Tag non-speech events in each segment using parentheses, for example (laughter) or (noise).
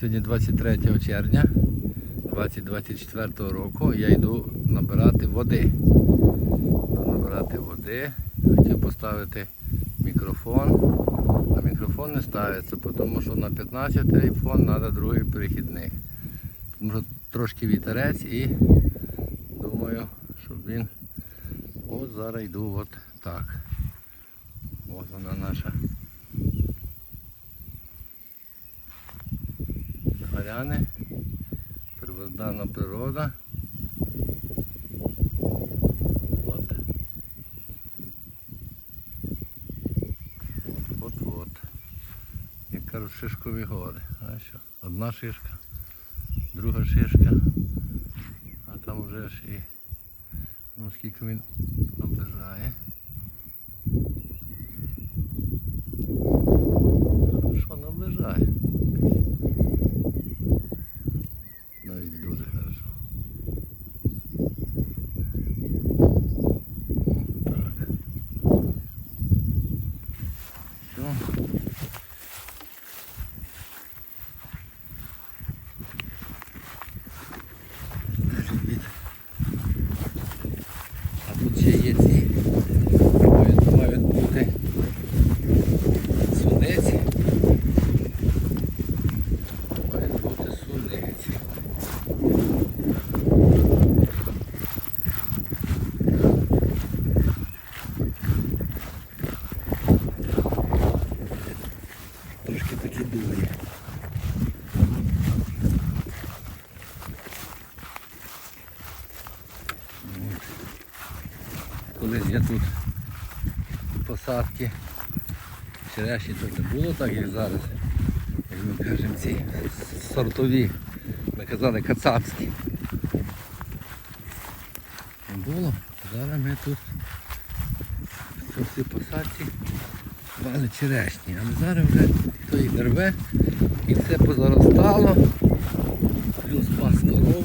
Сьогодні 23 червня 2024 року я йду набирати води. Набирати води. Хотів поставити мікрофон. А мікрофон не ставиться, тому що на 15 айфон треба другий перехідник. Тому що трошки вітерець і думаю, щоб він. От зараз йду от так. Ось вона наша Горяни, первоздана природа. От. От от. Як шишкові гори. А що? Одна шишка, друга шишка, а там вже ж і ну скільки він наближає. Що наближає? Навіть дуже хорошо. Так. Все. Від. А тут ще Колись я тут посадки черешні тут не було так, як зараз. Як ми кажемо, ці сортові. Ми казали кацапські. Не було. Зараз ми тут в цій посадці мали черешні. Але зараз вже хто їх рве і все позаростало. Плюс пас корову.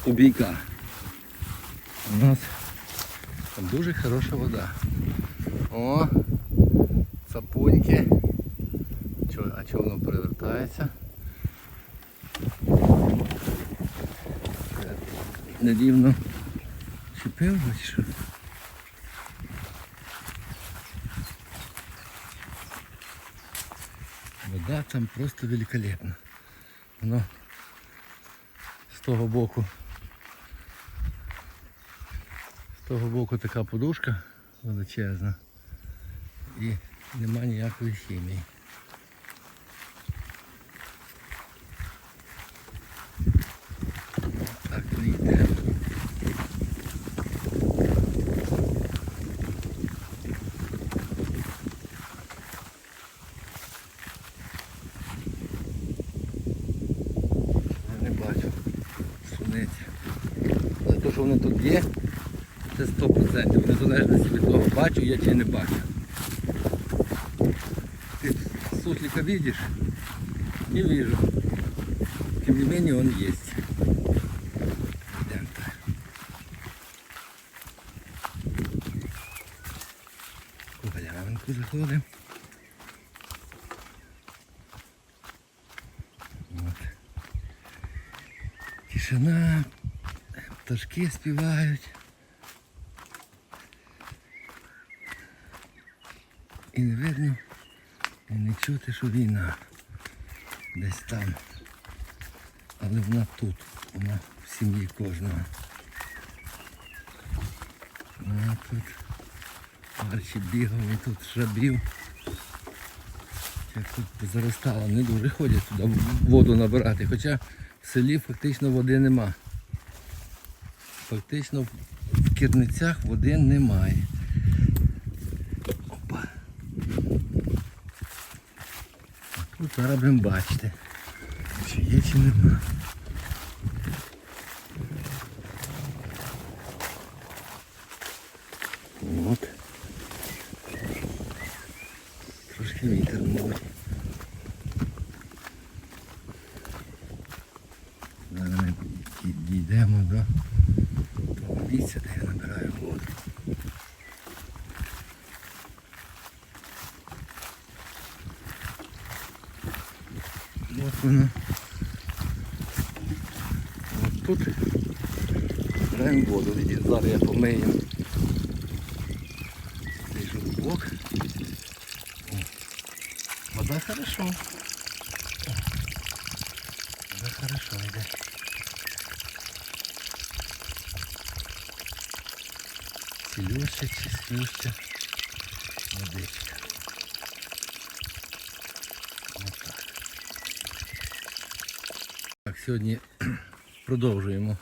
Скубійка. У нас там дуже хороша вода. О, цапуньки. Чо- А чого воно перевертається? Нерівно чіпив, чи що? Вода там просто великолепна. Воно з того боку. того боку така подушка величезна. І нема ніякої хімії. Я чи не бачу. Ти суслика видиш? Не вижу. Тем не менее он есть. Идем так. У галявинку заходимо. От. Тишина, пташки співають. І не видно, і не чути, що війна десь там. Але вона тут, вона в сім'ї кожного. Вона тут Арчі бігав, і тут жабів. Як тут заростало, не дуже ходять туди воду набирати. Хоча в селі фактично води нема. Фактично в кірницях води немає. Опа. А Тут зараз будемо бачити. Чи є, чи нема. От. Трошки вітер мовить. Зараз ми ді- дійдемо до того місце, де я набираю воду. От воно. Тут беремо воду. Зараз я помию цей жовток. Вода хорошо. Вода хорошо йде. Цілюща, чистюща водичка. Ось так. Так, сьогодні (clears throat) продовжуємо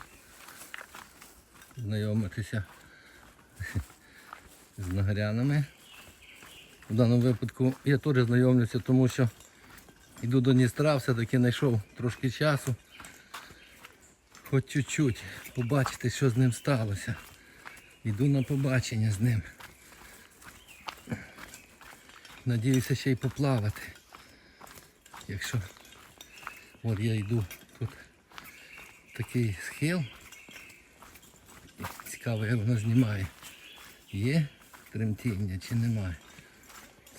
знайомитися з нагрянами. В даному випадку я теж знайомлюся, тому що йду до Дністра, все-таки знайшов трошки часу. Хоч чуть-чуть побачити, що з ним сталося. Йду на побачення з ним. Надіюся ще й поплавати. Якщо от я йду такий схил. Цікаво, як воно знімає. Є тремтіння чи немає.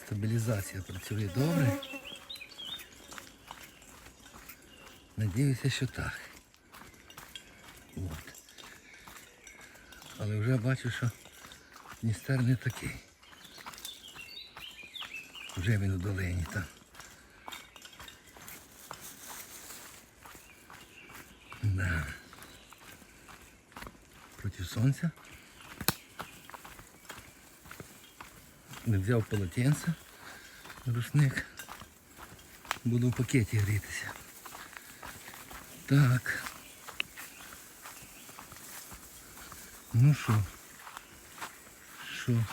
Стабілізація працює добре. Надіюся, що так. От. Але вже бачу, що Дністер не такий. Вже він у долині там. Да. Проти сонця. Не взяв полотенце, рушник. Буду в пакеті грітися. Так. Ну що? Що?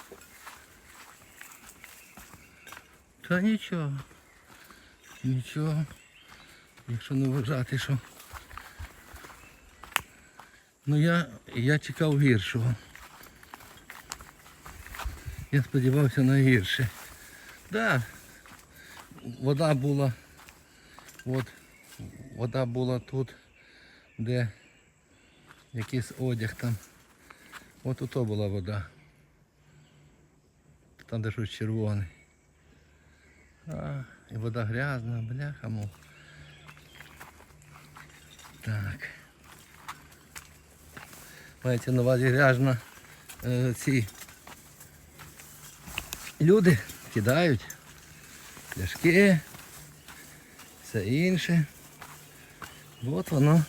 Та нічого. Нічого. Якщо не вважати, що. Ну я, я чекав гіршого. Я сподівався на гірше. Да, вода була. От, вода була тут, де якийсь одяг там. От ото була вода. Там де щось червоне. А, і вода грязна, бляха мов. Так. Мається на увазі грязна е, ці люди кидають пляшки, все інше. От воно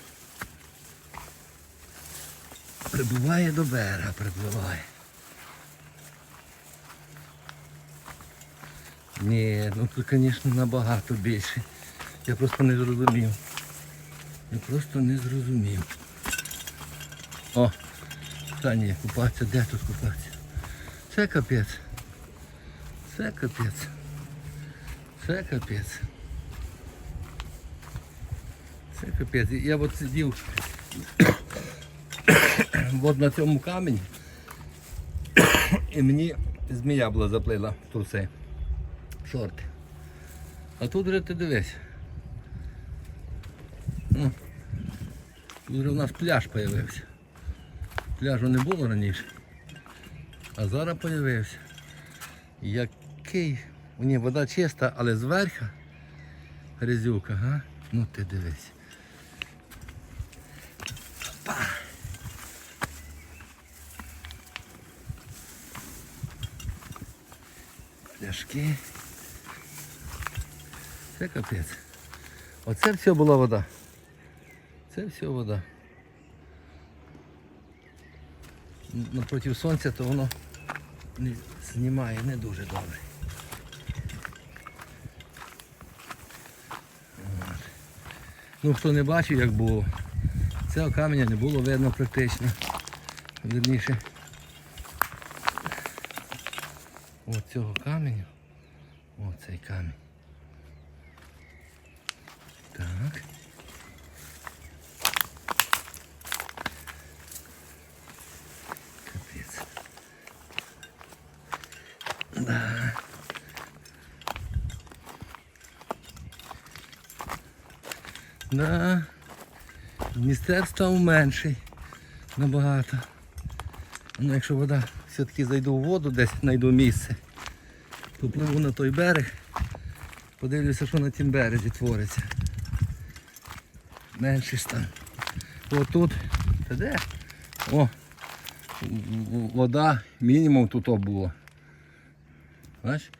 прибуває до берега, припливає. Ні, ну тут, звісно, набагато більше. Я просто не зрозумів. Я просто не зрозумів. О, та ні, купатися, де тут купатися? Це капець. Це капець. Це капець. Це капець. Я от сидів (coughs) от на цьому камені (coughs) і мені змія була заплила в труси. Шорти. А тут вже ти дивись. Ну, тут вже у нас пляж з'явився. Пляжу не було раніше. А зараз з'явився. Який. Ні, вода чиста, але зверху грязюка, га? Ну ти дивись. Опа. Пляшки. Це капець. Оце все була вода. Це все вода. Напроти сонця, то воно не знімає не дуже добре. Ну хто не бачив, як було, цього каменя не було видно практично. Вірніше. От цього каменю. От цей камінь. Так. Капець. Да. Да. Міністерство менший набагато. Ну, якщо вода все-таки зайду в воду, десь знайду місце, попливу на той берег, подивлюся, що на тім березі твориться. Менший стан. Отут, та де? О, вода мінімум тут було. Бач?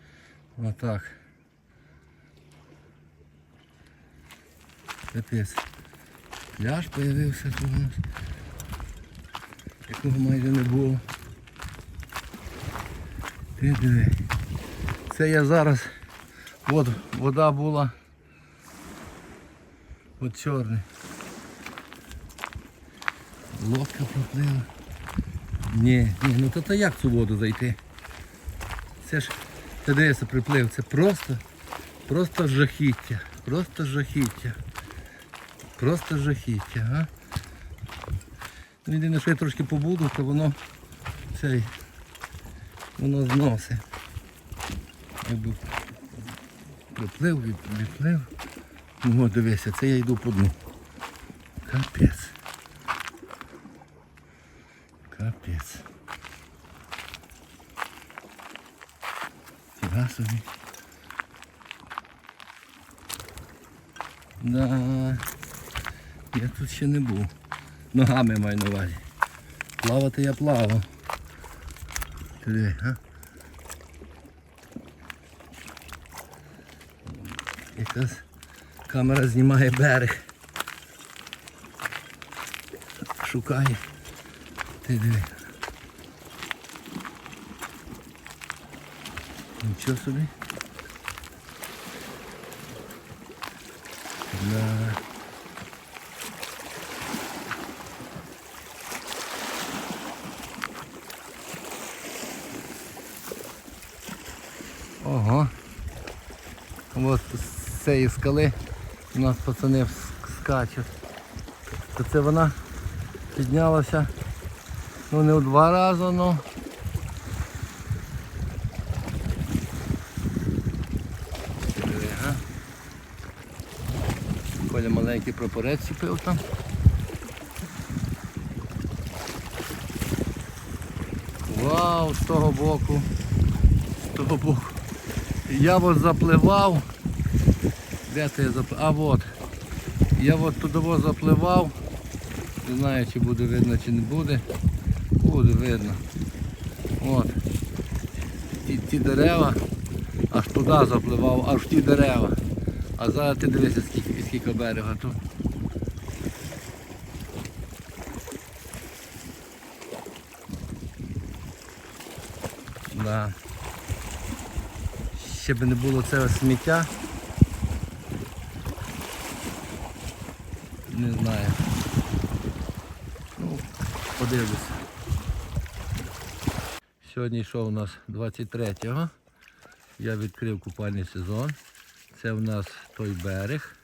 Отак. Капець. Пляж появився тут у нас. Якого майже не було. Ти диви. Це я зараз. От вода була. От чорний. Лодка проплила. Ні, ні, ну то, як цю воду зайти? Це ж ти дивися приплив, це просто, просто жахіття. Просто жахіття. Просто жахіття, а? Ну, єдине, що я трошки побуду, то воно цей, воно зносить. Якби приплив, від- відплив. Ну, от дивися, це я йду по дну. Капець. Капець. Фіга собі. Да. Я тут ще не був. Ногами маю на увазі. Плавати я плавав. Ти диви, а? Якраз камера знімає берег. Шукає. Ти диви. Нічого собі. Да. Ого. От з цієї скали у нас пацани ск- скачуть. То це вона піднялася ну не в два рази, але Диви, га. Коля маленький прапорець ціпив там. Вау, з того боку. З того боку. Я от запливав. Де це я запливав? А от. Я от туди запливав. Не знаю чи буде видно чи не буде. Буде видно. От. Ті, ті дерева. Аж туди запливав, аж ті дерева. А зараз ти дивися скільки, скільки берега тут. Да. Ще би не було цього сміття. Не знаю. Ну, подивлюся. Сьогодні що у нас 23-го. Я відкрив купальний сезон. Це в нас той берег.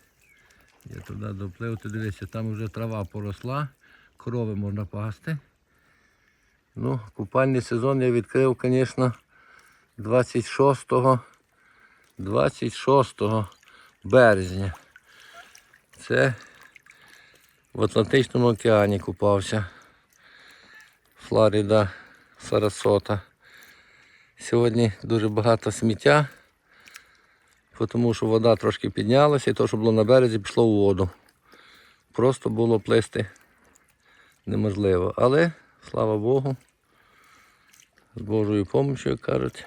Я туди доплив, ти дивися, там вже трава поросла, корови можна пасти. Ну, купальний сезон я відкрив, звісно, 26 26 березня. Це в Атлантичному океані купався. Флорида, Сарасота. Сьогодні дуже багато сміття, тому що вода трошки піднялася і те, що було на березі, пішло у воду. Просто було плисти неможливо. Але, слава Богу, з Божою допомогою, як кажуть.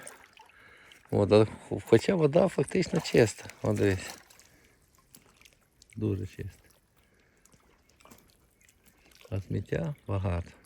Вода, хоча вода фактично чиста. О, дивись. Дуже чиста. А сміття багато.